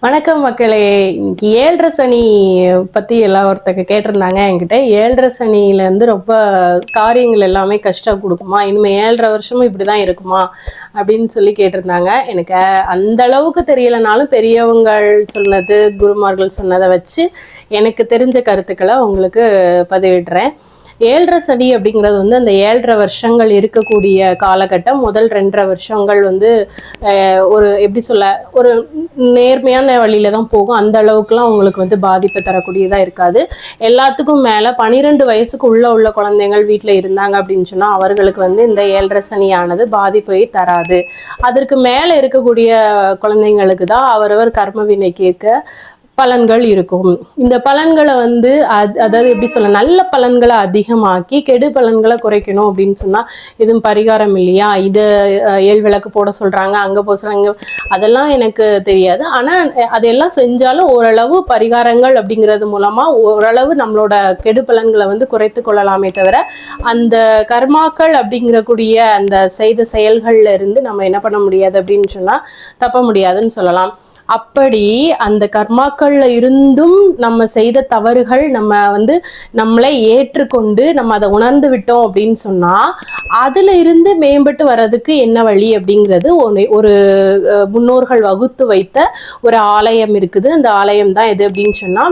வணக்கம் மக்களே. இன்னைக்கு ஏழரை சனி பத்தி எல்லாம் ஒருத்தங்க கேட்டிருந்தாங்க என்கிட்ட. ஏழரை சனியில இருந்து ரொம்ப காரியங்கள் எல்லாமே கஷ்டம் கொடுக்குமா? இனிமே ஏழரை வருஷமும் இப்படிதான் இருக்குமா? அப்படின்னு சொல்லி கேட்டிருந்தாங்க. எனக்கு அந்த அளவுக்கு தெரியலனாலும் பெரியவங்கள் சொன்னது குருமார்கள் சொன்னதை வச்சு எனக்கு தெரிஞ்ச கருத்துக்களை உங்களுக்கு பதிவிடுறேன். ஏழரை சனி அப்படிங்கிறது வந்து அந்த ஏழரை வருஷங்கள் இருக்கக்கூடிய காலகட்டம். முதல் ரெண்டரை வருஷங்கள் வந்து ஒரு எப்படி சொல்ல ஒரு நேர்மையான வழியில தான் போகும். அந்த அளவுக்குலாம் உங்களுக்கு வந்து பாதிப்பை தரக்கூடியதாக இருக்காது. எல்லாத்துக்கும் மேலே பன்னிரெண்டு வயசுக்கு உள்ள உள்ள குழந்தைகள் வீட்டில் இருந்தாங்க அப்படின்னு சொன்னால் அவர்களுக்கு வந்து இந்த ஏழரை சனியானது பாதிப்பை தராது. அதற்கு மேலே இருக்கக்கூடிய குழந்தைங்களுக்கு தான் அவரவர் கர்ம வினைக்கு இருக்க பலன்கள் இருக்கும். இந்த பலன்களை வந்து அத்- அதாவது எப்படி சொல்ல நல்ல பலன்களை அதிகமாக்கி கெடு பலன்களை குறைக்கணும் அப்படின்னு சொன்னா எதுவும் பரிகாரம் இல்லையா? இது ஏழு விளக்கு போட சொல்றாங்க அங்க போக சொல்றாங்க அதெல்லாம் எனக்கு தெரியாது. ஆனா அதெல்லாம் செஞ்சாலும் ஓரளவு பரிகாரங்கள் அப்படிங்கிறது மூலமா ஓரளவு நம்மளோட கெடு பலன்களை வந்து குறைத்து கொள்ளலாமே தவிர அந்த கர்மாக்கள் அப்படிங்கிறக்கூடிய அந்த செய்த செயல்கள்ல இருந்து நம்ம என்ன பண்ண முடியாது அப்படின்னு சொன்னா தப்ப முடியாதுன்னு சொல்லலாம். அப்படி அந்த கர்மாக்கள்ல இருந்தும் நம்ம செய்த தவறுகள் நம்ம வந்து நம்மளை ஏற்றுக்கொண்டு நம்ம அதை உணர்ந்து விட்டோம் அப்படின்னு சொன்னா அதுல இருந்து மேம்பட்டு வர்றதுக்கு என்ன வழி அப்படிங்கிறது ஒரு ஒரு முன்னோர்கள் வகுத்து வைத்த ஒரு ஆலயம் இருக்குது. அந்த ஆலயம் தான் எது அப்படின்னு சொன்னா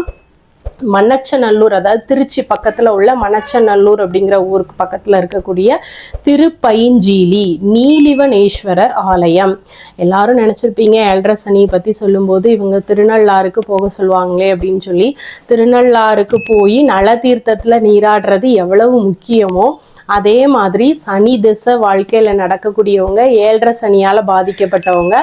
மன்னச்சநல்லூர் அதாவது திருச்சி பக்கத்தில் உள்ள மணச்சநல்லூர் அப்படிங்கிற ஊருக்கு பக்கத்தில் இருக்கக்கூடிய திருப்பைஞ்சீலி நீலிவனேஸ்வரர் ஆலயம். எல்லாரும் நினச்சிருப்பீங்க எல்ட்ரசனியை சனியை சொல்லும்போது இவங்க திருநள்ளாறுக்கு போக சொல்லுவாங்களே அப்படின்னு சொல்லி. திருநள்ளாறுக்கு போய் நல தீர்த்தத்தில் நீராடுறது எவ்வளவு முக்கியமோ அதே மாதிரி சனி திசை வாழ்க்கையில் நடக்கக்கூடியவங்க ஏழரை சனியால் பாதிக்கப்பட்டவங்க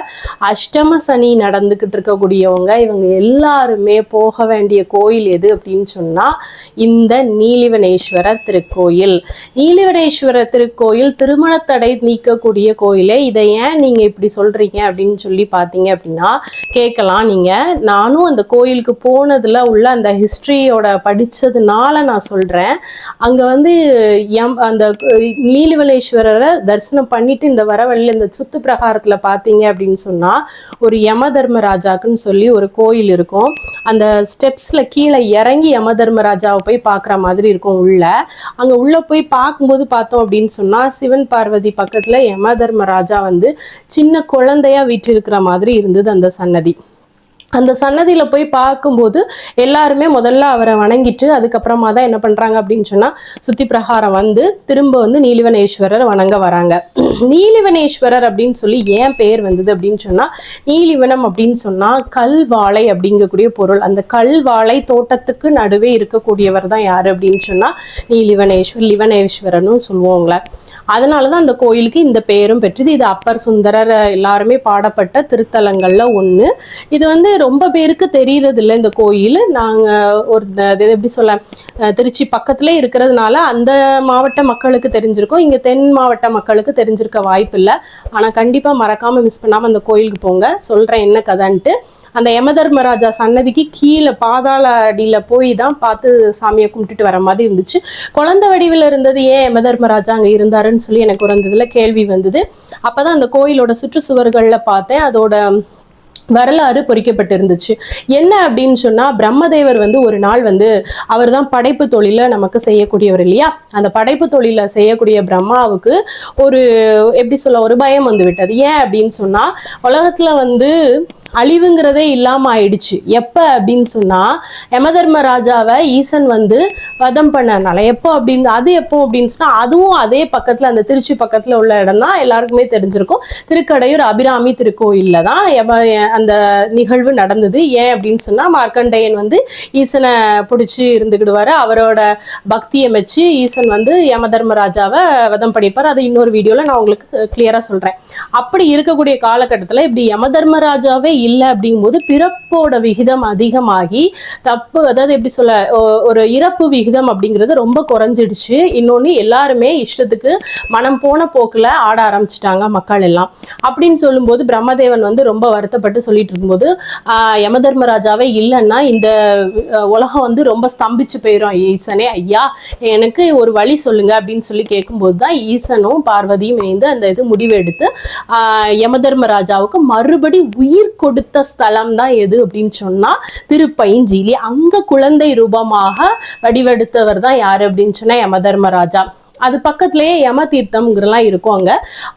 அஷ்டம சனி நடந்துக்கிட்டு இருக்கக்கூடியவங்க இவங்க எல்லாருமே போக வேண்டிய கோயில் எது? அப்படின்னு சொன்னால் இந்த நீலிவனேஸ்வரர் திருக்கோயில். நீலிவனேஸ்வரர் திருக்கோயில் திருமணத்தடை நீக்கக்கூடிய கோயிலே இதை ஏன் நீங்கள் இப்படி சொல்கிறீங்க அப்படின்னு சொல்லி பார்த்தீங்க அப்படின்னா கேட்கலாம் நீங்கள் நானும் அந்த கோயிலுக்கு போனதில் உள்ள அந்த ஹிஸ்ட்ரியோட படித்ததுனால நான் சொல்கிறேன் அங்கே வந்து எம் அந்த நீலிவலேஸ்வரரை தரிசனம் பண்ணிட்டு இந்த வர இந்த சுத்து பிரகாரத்தில் பார்த்தீங்க அப்படின்னு சொன்னால் ஒரு யம தர்மராஜாக்குன்னு சொல்லி ஒரு கோயில் இருக்கும். அந்த ஸ்டெப்ஸில் கீழே இறங்கி யம தர்மராஜாவை போய் பார்க்குற மாதிரி இருக்கும் உள்ள. அங்க உள்ள போய் பார்க்கும்போது பார்த்தோம் அப்படின்னு சொன்னா சிவன் பார்வதி பக்கத்துல யம தர்மராஜா வந்து சின்ன குழந்தையா இருக்கிற மாதிரி இருந்தது அந்த சன்னதி. அந்த சன்னதியில் போய் பார்க்கும்போது எல்லாருமே முதல்ல அவரை வணங்கிட்டு அதுக்கப்புறமா தான் என்ன பண்றாங்க அப்படின்னு சொன்னா சுத்தி பிரகாரம் வந்து திரும்ப வந்து நீலிவனேஸ்வரர் வணங்க வராங்க. நீலிவனேஸ்வரர் அப்படின்னு சொல்லி ஏன் பெயர் வந்தது அப்படின்னு சொன்னா நீலிவனம் அப்படின்னு சொன்னா கல்வாழை அப்படிங்கக்கூடிய பொருள். அந்த கல்வாழை தோட்டத்துக்கு நடுவே இருக்கக்கூடியவர் தான் யாரு அப்படின்னு சொன்னா நீலிவனேஸ்வர் லிவனேஸ்வரனும் சொல்லுவோங்களே அதனாலதான் அந்த கோயிலுக்கு இந்த பெயரும் பெற்றது. இது அப்பர் சுந்தரர் எல்லாருமே பாடப்பட்ட திருத்தலங்கள்ல ஒண்ணு. இது வந்து ரொம்ப பேருக்கு தெரியறது இல்லை இந்த கோயில். நாங்கள் ஒரு இது எப்படி சொல்ல திருச்சி பக்கத்துல இருக்கிறதுனால அந்த மாவட்ட மக்களுக்கு தெரிஞ்சிருக்கும். இங்கே தென் மாவட்ட மக்களுக்கு தெரிஞ்சிருக்க வாய்ப்பு இல்லை ஆனால் கண்டிப்பாக மறக்காம மிஸ் பண்ணாமல் அந்த கோயிலுக்கு போங்க. சொல்கிறேன் என்ன கதைன்ட்டு. அந்த யமதர்மராஜா சன்னதிக்கு கீழே பாதாள அடியில் போய் தான் பார்த்து சாமியை கும்பிட்டுட்டு வர மாதிரி இருந்துச்சு. குழந்தை வடிவில் இருந்தது ஏன் யமதர்மராஜா அங்கே இருந்தாருன்னு சொல்லி எனக்கு ஒரு கேள்வி வந்தது. அப்போ தான் அந்த கோயிலோட சுற்றுச்சுவர்களில் பார்த்தேன். அதோட வரலாறு பொறிக்கப்பட்டிருந்துச்சு. என்ன அப்படின்னு சொன்னா பிரம்மதேவர் வந்து ஒரு நாள் வந்து அவர் தான் படைப்பு தொழிலை நமக்கு செய்யக்கூடியவர் இல்லையா? அந்த படைப்பு தொழிலை செய்யக்கூடிய பிரம்மாவுக்கு ஒரு எப்படி சொல்ல ஒரு பயம் வந்து விட்டது. ஏன் அப்படின்னு சொன்னா உலகத்துல வந்து அழிவுங்கிறதே இல்லாம ஆயிடுச்சு. எப்ப அப்படின்னு சொன்னா யமதர்ம ராஜாவை ஈசன் வந்து வதம் பண்ணனால. எப்போ அப்படின்னு அது எப்போ அப்படின்னு சொன்னா அதுவும் அதே பக்கத்துல அந்த திருச்சி பக்கத்துல உள்ள இடம் தான் எல்லாருக்குமே தெரிஞ்சிருக்கும். திருக்கடையூர் அபிராமி திருக்கோயில்ல தான் அந்த நிகழ்வு நடந்தது. ஏன் அப்படின்னு சொன்னா மார்க்கண்டேயன் வந்து ஈசனை பிடிச்சி இருந்துக்கிடுவாரு அவரோட பக்தியை வச்சு ஈசன் வந்து யமதர்ம ராஜாவை வதம் படிப்பார் அது இன்னொரு வீடியோல நான் உங்களுக்கு கிளியரா சொல்றேன். அப்படி இருக்கக்கூடிய காலகட்டத்துல இப்படி யமதர்மராஜாவே இல்லை அப்படிங்கும்போது பிறப்போட விகிதம் அதிகமாகி தப்பு அதாவது எப்படி சொல்ல ஒரு இறப்பு விகிதம் அப்படிங்கிறது ரொம்ப குறைஞ்சிடுச்சு. இன்னொன்னு எல்லாருமே இஷ்டத்துக்கு மனம் போன போக்கில் ஆட ஆரம்பிச்சிட்டாங்க மக்கள் எல்லாம். அப்படின்னு சொல்லும்போது பிரம்மதேவன் வந்து ரொம்ப வருத்தப்பட்டு சொல்லிட்டு இருக்கும்போது யமதர்மராஜாவே இல்லைன்னா இந்த உலகம் வந்து ரொம்ப ஸ்தம்பிச்சு போயிடும் ஈசனே. ஐயா எனக்கு ஒரு வழி சொல்லுங்க அப்படின்னு சொல்லி கேட்கும்போது தான் ஈசனும் பார்வதியும் இணைந்து அந்த இது முடிவெடுத்து யமதர்மராஜாவுக்கு மறுபடி உயிர் கொடுத்த ஸ்தலம் தான் எது அப்படின்னு சொன்னா திருப்பைஞ்சீலி. அங்க குழந்தை ரூபமாக வடிவெடுத்தவர் தான் யாரு அப்படின்னு சொன்னா யமதர்மராஜா. அது பக்கத்துலேயே யம தீர்த்தம்ங்கிறலாம் இருக்கும் அங்கே.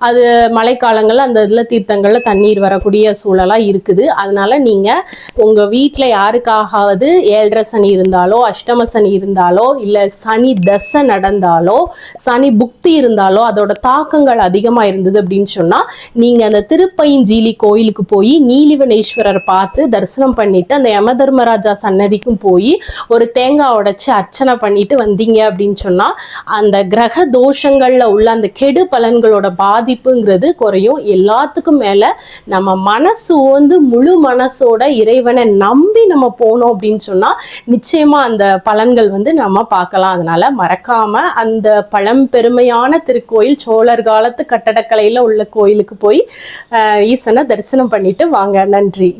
அது மழைக்காலங்களில் அந்த இதில் தீர்த்தங்களில் தண்ணீர் வரக்கூடிய சூழலாக இருக்குது. அதனால நீங்கள் உங்கள் வீட்டில் யாருக்காகவது ஏழரை சனி இருந்தாலோ அஷ்டம சனி இருந்தாலோ இல்லை சனி தசை நடந்தாலோ சனி புக்தி இருந்தாலோ அதோட தாக்கங்கள் அதிகமாக இருந்தது அப்படின்னு சொன்னால் நீங்கள் அந்த திருப்பைஞ்சீலி கோயிலுக்கு போய் நீலிவனேஸ்வரர் பார்த்து தரிசனம் பண்ணிட்டு அந்த யம தர்மராஜா சன்னதிக்கும் போய் ஒரு தேங்காய் உடைச்சு அர்ச்சனை பண்ணிட்டு வந்தீங்க அப்படின்னு சொன்னா அந்த கிரக தோஷங்கள்ல உள்ள அந்த கெடு பலன்களோட பாதிப்புங்கிறது குறையும். எல்லாத்துக்கும் மேலே நம்ம மனசு வந்து முழு மனசோட இறைவனை நம்பி நம்ம போனோம் அப்படின்னு சொன்னால் நிச்சயமாக அந்த பலன்கள் வந்து நம்ம பார்க்கலாம். அதனால் மறக்காமல் அந்த பழம்பெருமையான திருக்கோயில் சோழர் காலத்து கட்டடக்கலையில் உள்ள கோயிலுக்கு போய் ஈசனை தரிசனம் பண்ணிட்டு வாங்க. நன்றி.